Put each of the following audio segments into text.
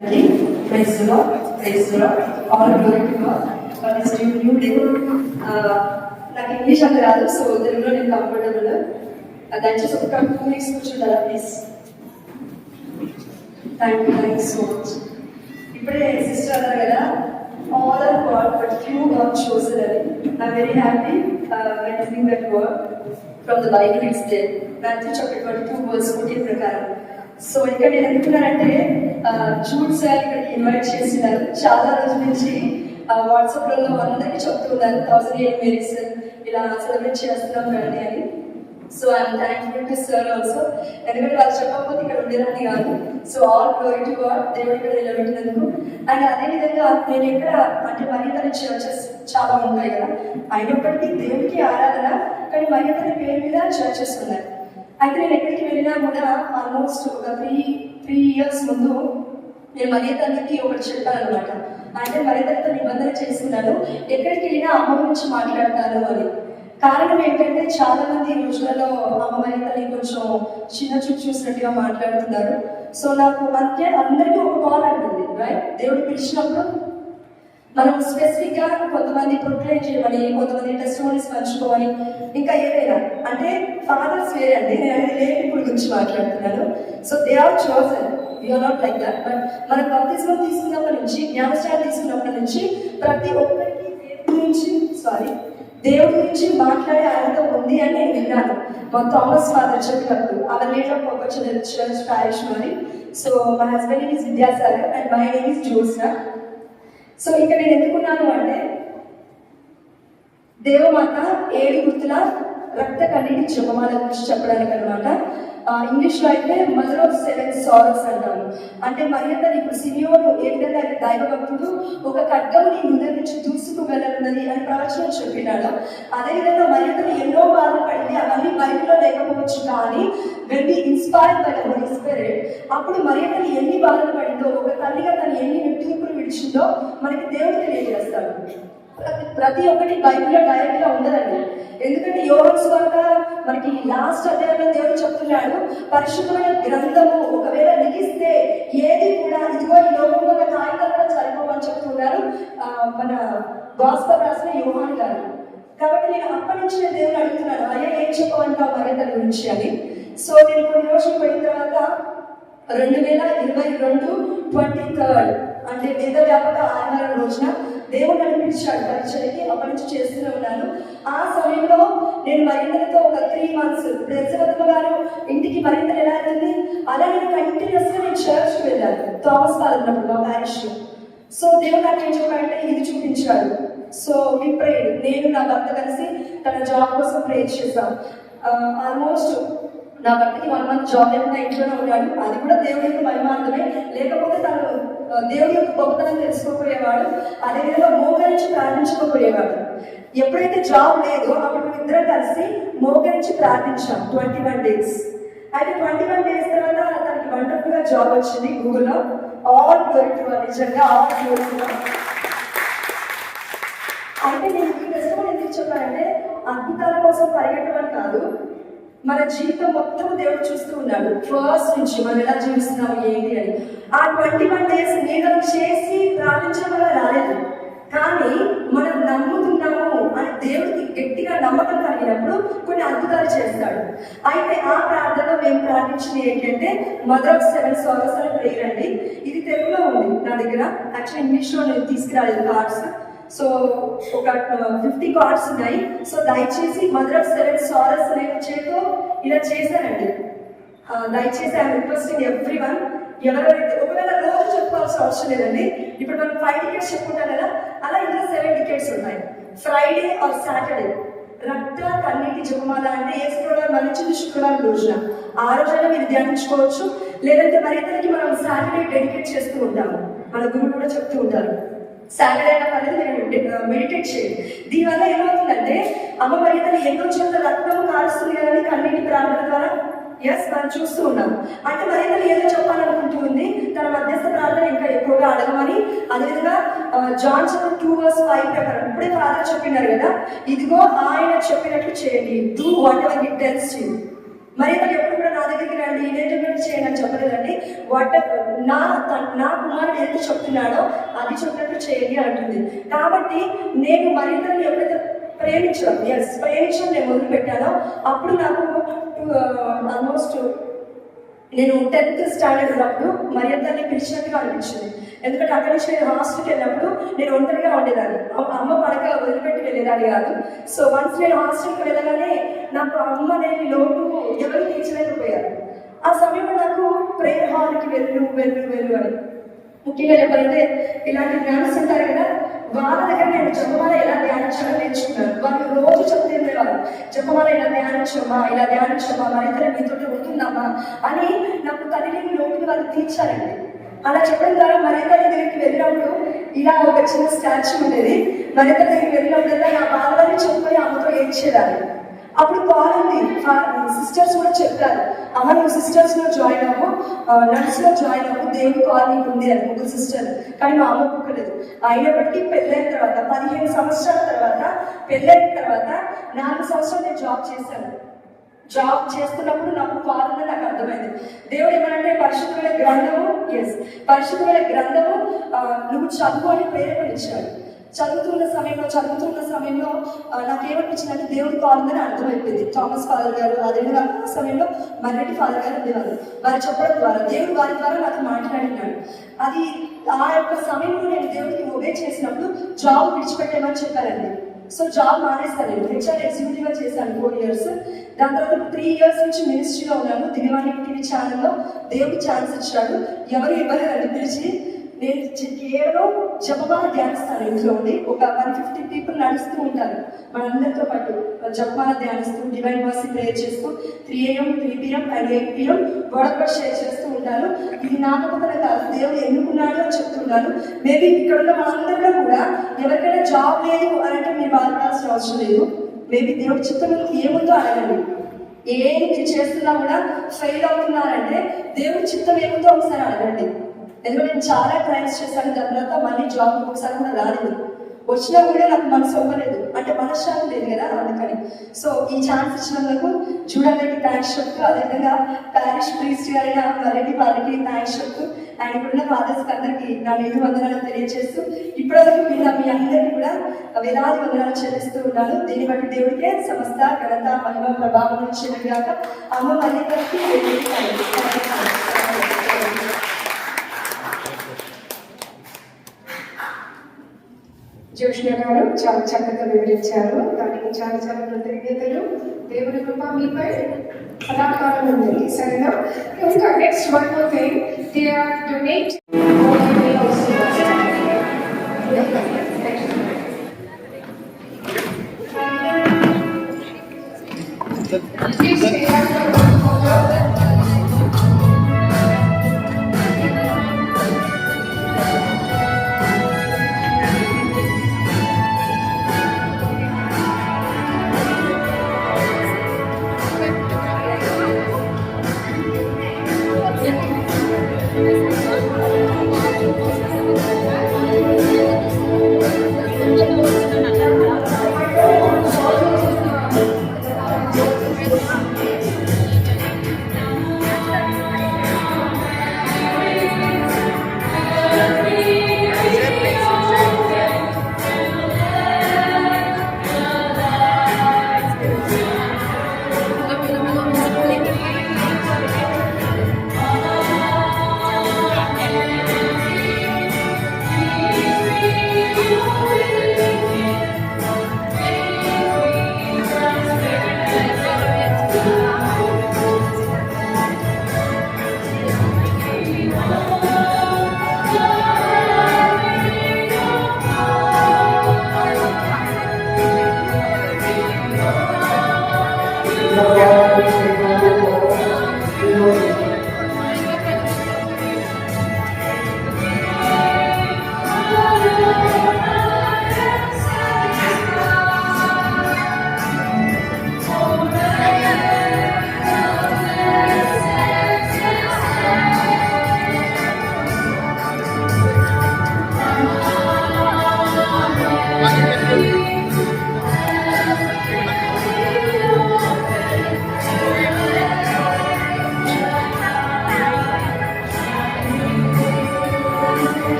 Praise the Lord, praise the Lord, all glory to నాకు English అంత రాదు so తెలుగులో నేను కంఫర్టబుల్ దయచేసి ఒక టూ మినిట్స్ కూర్చుంటారా please thank you thank you so much ఇప్పుడే సిస్టర్ అన్నారు కదా all are god but few god chosen అని. I very happy mentioning that word from the Bible it's the Matthew chapter twenty two verse fourteen ప్రకారం. So ఇక్కడ నేను ఎందుకున్నానంటే Jude sir ఇక్కడ invite చేసినారు. చాలా రోజుల నుంచి వాట్సాప్లలో అందరికీ చెప్తున్నారు థౌసండ్ ఎయిట్ మేరీస్ ఇలా సెలబ్రేట్ చేస్తున్నాం కానీ అని. So I'm thankful to sir also ఎందుకంటే వాళ్ళు చెప్పకపోతే ఇక్కడ ఉండేదాన్ని కాదు. So all glory to God దేవుడు ఇక్కడ నిలబెట్టినందుకు. అండ్ అదేవిధంగా నేను ఇక్కడ అంటే మరింత చర్చెస్ చాలా ఉంటాయి కదా. అయినప్పటికీ దేవుడికి ఆరాధన కానీ మరింత పేరు మీద చర్చెస్ ఉన్నాయి. అయితే నేను ఎక్కడికి వెళ్ళినా కూడా ఆల్మోస్ట్ ఒక త్రీ త్రీ ఇయర్స్ ముందు నేను మర్యాదకి ఒకటి చెప్పాను అనమాట అంటే మర్యాదతో నిబంధన చేసుకున్నాను ఎక్కడికి వెళ్ళినా అమ్మ గురించి మాట్లాడతాను అని. కారణం ఏంటంటే చాలా మంది ఈ రోజులలో అమ్మ మర్యాదని కొంచెం చిన్న చూపు చూసినట్టుగా మాట్లాడుతున్నారు. సో నాకు అంతే అందరికీ ఒక కాల్ అంటుంది రైట్ దేవుడు పిలిచినప్పుడు మనం స్పెసిఫిక్గా కొంతమంది ప్రొక్లైన్ చేయమని కొంతమంది టెస్టిమోనీస్ పంచుకోమని ఇంకా ఏదైనా అంటే ఫాదర్స్ వేరే అండి. నేను అనేది లేని ఇప్పుడు గురించి మాట్లాడుతున్నాను. So they are chosen you're not like that but మనం బప్తిజం తీసుకున్నప్పటి నుంచి జ్ఞానశాల తీసుకున్నప్పటి నుంచి ప్రతి ఒక్కరికి దేవుడి గురించి సారీ దేవుడి గురించి మాట్లాడే అర్హత ఉంది అని నేను విన్నాను. మా థామస్ ఫాదర్ చెప్పినప్పుడు. అవర్ లీడర్ ఒక పర్పస్ చర్చ్ ప్యారిష్ మరి సో మా husband is Vidyasagar and my name is Josna so ఇక్కడ నేను ఎందుకున్నాను అంటే దేవమాత ఏడు గుర్తుల రక్త కన్నీటి జపమాల గురించి చెప్పడానికి అనమాట ఇంగ్లీష్లో అయితే మదర్ ఆఫ్ సెవెన్ సాల్స్ అంటాము అంటే మర్యాద ఇప్పుడు సినియోను ఏ విధంగా అయితే దైవభక్తుడు ఒక ఖడ్గము నీ ముందర నుంచి దూసుకు అని ప్రవచనం చెప్పినాడు అదేవిధంగా మర్యాదను ఎన్నో బాధలు పడింది అవన్నీ బైబిల్లో లేకపోవచ్చు కానీ when be inspired by the Holy Spirit అప్పుడు అతను ఎన్ని బాధలు పడిందో ఒక తల్లిగా తను ఎన్ని నిట్టూర్పులు విడిచిందో మనకి దేవుడు తెలియజేస్తాడు. ప్రతి ఒక్కటి బైబిల్లో డైరెక్ట్గా ఉండదండి. ఎందుకంటే యోగస్ వల్ల మనకి లాస్ట్ అధ్యాయంలో దేవుడు చెప్తున్నాడు పరిశుభ్రమైన గ్రంథము ఒకవేళ లిఖిస్తే ఏది కూడా ఇదిగో ఈ లోకంలో ఉన్న కాగితాలు కూడా సరిపోవని చెప్తున్నారు మన గాస్పర్ రాసిన యోహాన్ గారు. కాబట్టి నేను అప్పటి నుంచి నేను దేవుని అడుగుతున్నాను అయ్యా ఏం చెప్పమంటావు మర్యాదల గురించి అని. సో నేను కొన్ని రోజులు పోయిన తర్వాత రెండు వేల ఇరవై రెండు ట్వంటీ థర్డ్ అంటే వేద వ్యాపక ఆదివారం రోజున దేవుడు నడిపించాడు పరిచయకి అప్పటి నుంచి చేస్తూనే ఉన్నాను. ఆ సమయంలో నేను మరింతలతో ఒక త్రీ మంత్స్ ప్రెసిడెంట్ గారు ఇంటికి మరింత ఎలా అవుతుంది అలా నేను కంటిన్యూస్గా నేను చర్చ్కి వెళ్ళాను థామస్ పాల్గొన్నప్పుడు మా ప్యారిష్ సో దేవుడు నాకు ఏం చెప్పాడంటే ఇది చూపించాడు. సో మీ ప్రే నేను నా భర్త కలిసి తన జాబ్ కోసం ప్రే చేశాను ఆల్మోస్ట్ నా భర్తకి వన్ మంత్ జాబ్ లేకుండా ఇంట్లోనే ఉన్నాడు. అది కూడా దేవుడికి యొక్క లేకపోతే తను దేవుడి యొక్క గొప్పతనం తెలుసుకోపోయేవాడు అదేవిధంగా మోకరించి ప్రార్థించకపోయేవాడు. ఎప్పుడైతే జాబ్ లేదో అప్పుడు మేము ఇద్దరం కలిసి మోకరించి ప్రార్థించాం ట్వంటీ వన్ డేస్. అయితే ట్వంటీ వన్ డేస్ తర్వాత తనకి వండర్ఫుల్గా జాబ్ వచ్చింది గూగుల్లో. ఆల్ గ్లోరీ టు నిజంగా ఆల్ గ్లోరీ అయితే నేను ఈ ప్రశ్న ఎందుకు చెప్పానంటే అద్భుతాల కోసం పరిగెట్టమని కాదు మన జీవితం మొత్తం దేవుడు చూస్తూ ఉన్నాడు. ఫస్ట్ నుంచి మనం ఎలా జీవిస్తున్నాము ఏంటి అని. ఆ ట్వంటీ వన్ డేస్ నేను చేసి ప్రార్థించడం వల్ల రాలేదు. కానీ మనం నమ్ముతున్నాము అని దేవుడికి గట్టిగా నమ్మకం కలిగినప్పుడు కొన్ని అద్భుతాలు చేస్తాడు. అయితే ఆ ప్రార్థన మేము ప్రార్థించింది ఏంటంటే మదర్ ఆఫ్ సెవెన్ సారస్ అని ప్రేయర్ అండి. ఇది తెలుగులో ఉంది నా దగ్గర. యాక్చువల్లీ ఇంగ్లీష్లో నేను తీసుకురాలేదు కార్డ్స్. సో ఒక ఫిఫ్టీ కార్డ్స్ ఉన్నాయి. సో దయచేసి మదర్ ఆఫ్ సెవెన్ సారస్ అనే చేతో ఇలా చేశానండి దయచేసి ఐఎమ్ రిక్వెస్టింగ్ ఎవ్రీ వన్ ఎవరెవరైతే ఒకవేళ రోజు చెప్పుకోవాల్సిన అవసరం లేదండి. ఇప్పుడు మనం ఫైవ్ టికెట్స్ చెప్పుకుంటాం కదా అలా ఇందులో సెవెన్ టికెట్స్ ఉన్నాయి. ఫ్రైడే ఆర్ సాటర్డే రక్త కన్నీటి జపమాల అంటే ఏ శుక్రవారం మరణించింది శుక్రవారం రోజున. ఆ రోజున మీరు ధ్యానించుకోవచ్చు. లేదంటే మరింతకి మనం సాటర్డే డెడికేట్ చేస్తూ ఉంటాము. మన గురువు కూడా చెప్తూ ఉంటారు. సాటర్డే అనేది మీరు మెడిటేట్ చేయండి. దీనివల్ల ఏమవుతుందంటే అమ్మ తన ఎన్నో చోట్ల రక్తం కాలుస్తుంది అని కన్నీటి ప్రార్థన ద్వారా ఎస్ మనం చూస్తూ ఉన్నాం. అంటే మరింతలు ఏదో చెప్పాలనుకుంటూ ఉంది తన మధ్యస్థ ప్రార్థన ఇంకా ఎక్కువగా అడగమని అదేవిధంగా జాన్ చెప్పిన టూ వర్స్ ఫైవ్ ప్రకారం ఇప్పుడే ఫాదర్ చెప్పినారు కదా ఇదిగో ఆయన చెప్పినట్లు చేయండి. Do whatever it tells you మరి ఎప్పుడు కూడా నా దగ్గరికి రండి ఎంగేజ్మెంట్ చేయండి అని చెప్పలేదండి. వాట్ నా నా కుమారుడు ఎంత చెప్తున్నాడో అది చెప్పినట్టు చేయండి అంటుంది. కాబట్టి నేను మరింతని ఎప్పుడైతే ప్రేమించడం ఎస్ ప్రేమించడం నేను మొదలు పెట్టానో అప్పుడు నాకు ఆల్మోస్ట్ నేను టెన్త్ స్టాండర్డ్ ఉన్నప్పుడు మరి అందరినీ పిలిచినట్టుగా అనిపించింది. ఎందుకంటే అక్కడి నుంచి నేను హాస్టల్కి వెళ్ళినప్పుడు నేను ఒంటరిగా ఉండేదాన్ని. అమ్మ- అమ్మ పడక వదిలిపెట్టి వెళ్ళేదాన్ని కాదు. సో వన్స్ నేను హాస్టల్కి వెళ్ళగానే నాకు అమ్మ లేని లోటు ఎవరు తీర్చలేకపోయారు. ఆ సమయంలో నాకు ప్రేయర్ హాల్కి వెళ్ళు వెళ్ళు వెళ్ళు అని. ముఖ్యంగా చెప్పాలంటే ఇలాంటి జ్ఞానస్ ఉంటారు కదా వాళ్ళ దగ్గర నేను జపమాల ఎలా ధ్యానించాలో నేర్చుకున్నాను. వాళ్ళు రోజు చెప్తూ ఉండేవారు చెప్పమని ఇలా ధ్యానించమ్మా ఇలా ధ్యానించమ్మా మరింత మీతో ఉంటుందమ్మా అని నాకు తల్లిని లోపలి వాళ్ళు తీర్చారండి. అలా చెప్పడం ద్వారా మరింత దగ్గరికి వెళ్ళినప్పుడు ఇలా ఒక చిన్న స్టాచ్యూ ఉండేది. మరింత దగ్గరికి వెళ్ళినప్పుడల్లా నా బాధని చెప్పుకొని అమ్మతో ఏడ్చేదాన్ని. అప్పుడు బాగుంది సిస్టర్స్ కూడా చెప్పారు. అమ్మ నువ్వు సిస్టర్స్లో జాయిన్ అవ్వు నర్స్లో జాయిన్ అవ్వు దేవుడు కాల్ నీకు ఉంది అని ముగ్గురు సిస్టర్ కానీ మా అమ్మ ఒప్పుకోలేదు. అయినప్పటికీ పెళ్ళైన తర్వాత పదిహేను సంవత్సరాల తర్వాత పెళ్ళైన తర్వాత నాలుగు సంవత్సరాలు నేను జాబ్ చేశాను. జాబ్ చేస్తున్నప్పుడు నాకు కాల్ నాకు అర్థమైంది. దేవుడు ఏమనంటే పరిశుద్ధమైన గ్రంథము ఎస్ పరిశుద్ధమైన గ్రంథము నువ్వు చదువు అని ప్రేరేపణించాడు చదువుతున్న సమయంలో చదువుతున్న సమయంలో ఆ, నాకేమనిపించిందంటే దేవుడు కావాలని అర్థమైపోయింది. థామస్ ఫాదర్ గారు అదేవిధంగా ఆ సమయంలో మర్రెడ్డి ఫాదర్ గారు ఉండేవారు వారు చెప్పడం ద్వారా దేవుడు వారి ద్వారా నాకు మాట్లాడినాడు. అది ఆ యొక్క సమయంలో నేను దేవుడికి ఒబే చేసినప్పుడు జాబ్ విడిచిపెట్టేమని చెప్పారండి. సో జాబ్ మానేస్తాను నేను హెచ్ఆర్ ఎగ్జిక్యూటివ్గా చేశాను ఫోర్ ఇయర్స్ దాని తర్వాత త్రీ ఇయర్స్ నుంచి మినిస్ట్రీలో ఉన్నాను. దిగవాణి టీవీ ఛానల్లో దేవుడు ఛాన్స్ ఇచ్చాడు. ఎవరు ఇవ్వలేరు అని పిలిచి. నేను చి- కేవలం జపమాల ధ్యానిస్తాను ఇంట్లో ఉండి. ఒక వన్ ఫిఫ్టీ పీపుల్ నడుస్తూ ఉంటారు. మనందరితో పాటు జపమాల ధ్యానిస్తూ డివైన్ వాసి ప్రేయర్ చేస్తూ three AM three PM and eight PM గొడవ షేర్ చేస్తూ ఉంటాను ఇది నా కాదు. దేవుడు ఎన్నుకున్నాడో చెప్తున్నాను మేబీ ఇక్కడ ఉన్న మనందరిలో కూడా ఎవరికైనా జాబ్ లేదు అని అంటే మీరు బాధపడాల్సిన అవసరం లేదు. మేబీ దేవుడి చిత్తంలో ఏముందో అడగండి. ఏది చేస్తున్నా కూడా ఫెయిల్ అవుతున్నారంటే దేవుడి చిత్తం ఏముందో ఒకసారి అడగండి. ఎందుకంటే నేను చాలా ట్రైన్స్ చేశాను దాని తర్వాత మళ్ళీ జాబ్ ఒకసారి కూడా రాలేదు. వచ్చినా కూడా నాకు మనసు ఒప్పలేదు. అంటే మనశ్శాంతి లేదు కదా అందుకని. సో ఈ ఛాన్స్ ఇచ్చినందుకు చూడాలంటే థ్యాంక్స్ చెప్తూ అదేవిధంగా ప్యారిష్ ప్రీస్ట్ గారైన మరెడ్డి వారికి థ్యాంక్స్ చెప్తూ అండ్ ఇప్పుడున్న ఫాదర్స్కి అందరికీ నా నేను వందనాలు తెలియజేస్తూ ఇప్పటివరకు మీరు మీ అందరికీ కూడా వేలాది వందనాలు చెల్లిస్తూ ఉన్నాను. దీన్ని బట్టి దేవుడికే సమస్త ఘనత మహిమ ప్రభావం నుంచి అమ్మ మళ్ళీ జోష్ణ గారు చాలా చక్కగా వివరించారు. దానికి చాలా చాలా కృతజ్ఞతలు. దేవుని కృప మీపై సదాకాలం ఉంది సరేనా? ఇంకా next one more thing they are donate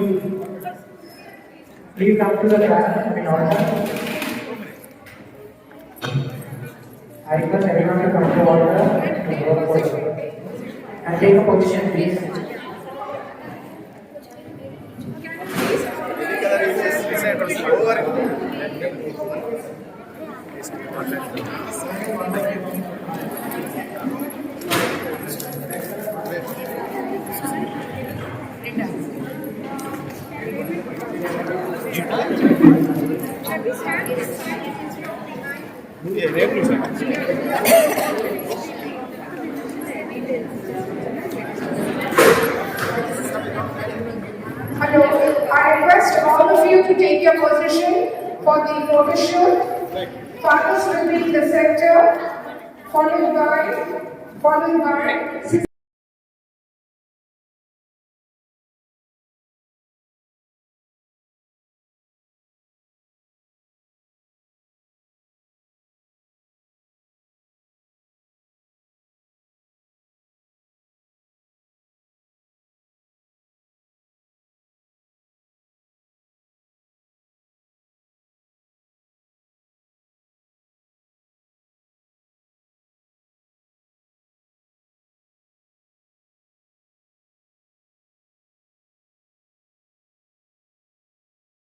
Please. Come to the class in order. I request everyone to come uh, to order to work And take a position, please. Hello, I request all of you to take your position for the photo shoot. Fathers will be in the center, followed by, followed by